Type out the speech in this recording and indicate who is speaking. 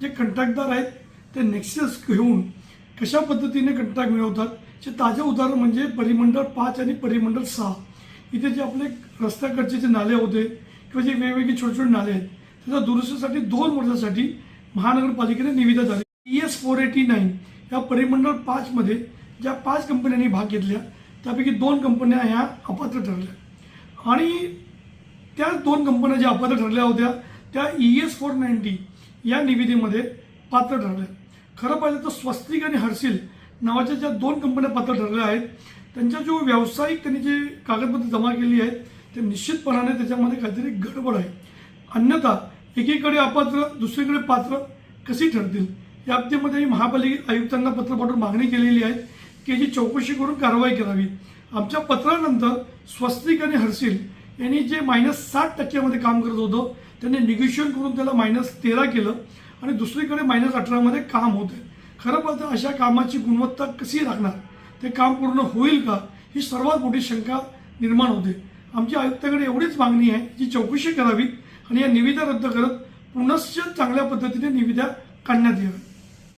Speaker 1: जे कंत्राटदार आहेत ते नेक्सस घेऊन कशा पद्धतीने कंत्राट मिळवतात? जे ताजे उदाहरण म्हणजे परिमंडळ पाच आणि परिमंडळ सहा. इथे जे आपले रस्त्याकडचे जे नाले होते किंवा जे वेगवेगळे छोटे छोटे नाले आहेत त्याच्या दुरुस्तीसाठी दोन वर्षासाठी महानगरपालिकेने निविदा झाली E S four eighty nine या परिमंडळ पाचमध्ये ज्या पाच कंपन्यांनी भाग घेतल्या त्यापैकी दोन कंपन्या ह्या अपात्र ठरल्या. आणि त्या दोन कंपन्या ज्या अपात्र ठरल्या होत्या त्या ई एस फोर नाईन्टी या निविदेमध्ये पात्र ठरले. खरं पाहिलं तर स्वस्तिक आणि हर्सिल नावाच्या ज्या दोन कंपन्या पात्र ठरल्या आहेत त्यांच्या जो व्यावसायिक त्यांनी जे कागदपत्र जमा केली आहेत ते निश्चितपणाने त्याच्यामध्ये काहीतरी गडबड आहे. अन्यथा एकीकडे अपात्र दुसरीकडे पात्र कशी ठरतील? या बाबतीमध्ये मी महापालिका आयुक्तांना पत्र पाठवून मागणी केलेली आहे की याची चौकशी करून कारवाई करावी. आमच्या पत्रानंतर स्वस्तिक आणि हर्सिल यांनी जे मायनस साठ टक्क्यामध्ये काम करत होतं त्यांनी निगोशिएशन करून त्याला मायनस तेरा केलं आणि दुसरीकडे मायनस अठरामध्ये काम होत आहे. खरं पाहतं अशा कामाची गुणवत्ता कशी राखणार ते काम पूर्ण होईल का? ही सर्वात मोठी शंका निर्माण होते. आमची आयुक्ताकडे एवढीच मागणी आहे जी चौकशी करावी आणि या निविदा रद्द करत पुनश्च चांगल्या पद्धतीने निविदा काढण्यात याव्या